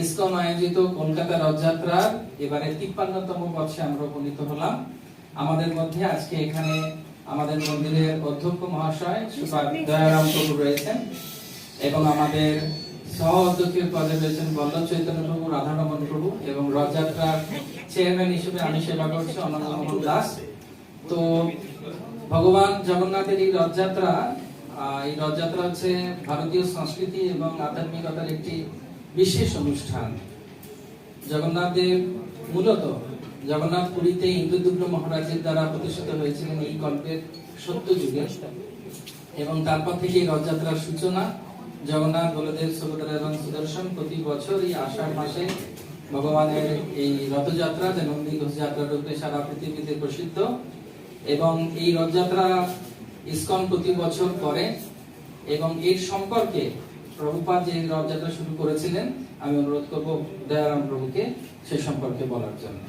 ISKCON আয়োজিত কলকাতা রথযাত্রার এবারে তিপ্পান্নতম বর্ষে আমরা উপনীত হলাম। আমাদের মধ্যে আজকে এখানে আমাদের মন্দিরের অধ্যক্ষ মহাশয় সুপার দয়ারাম প্রভু রয়েছেন এবং আমাদের সহ অধ্যক্ষের পদে রয়েছেন বল্লভ চৈতন্য প্রভু, রাধারমন প্রভু এবং রথযাত্রার চেয়ারম্যান হিসেবে আমি সেবা করছি অনন্ত মোহন দাস। তো ভগবান জগন্নাথের এই রথযাত্রা এই রথযাত্রা হচ্ছে ভারতীয় সংস্কৃতি এবং আধ্যাত্মিকতার একটি বিশেষ অনুষ্ঠান। জগন্নাথ দেব মূলত জগন্নাথ পুরীতে ইন্দ্রদুগ্ন মহারাজের দ্বারা প্রতিষ্ঠিত হয়েছিলেন এই কল্পের সত্য যুগে। এবং তারপর থেকে রথযাত্রার সূচনা জগন্নাথ বলদেব সুভদ্রা এবং সুদর্শন প্রতি বছর এই আষাঢ় মাসে ভগবানের এই রথযাত্রা যে নন্দী ঘোষযাত্রা রূপে সারা পৃথিবীতে প্রসিদ্ধ। এবং এই রথযাত্রা ইসকন প্রতি বছর করে এবং এর সম্পর্কে প্রভুপাদ যে রথযাত্রা শুরু করেছিলেন আমি অনুরোধ করব দয়ারাম প্রভুকে সে সম্পর্কে বলার জন্য।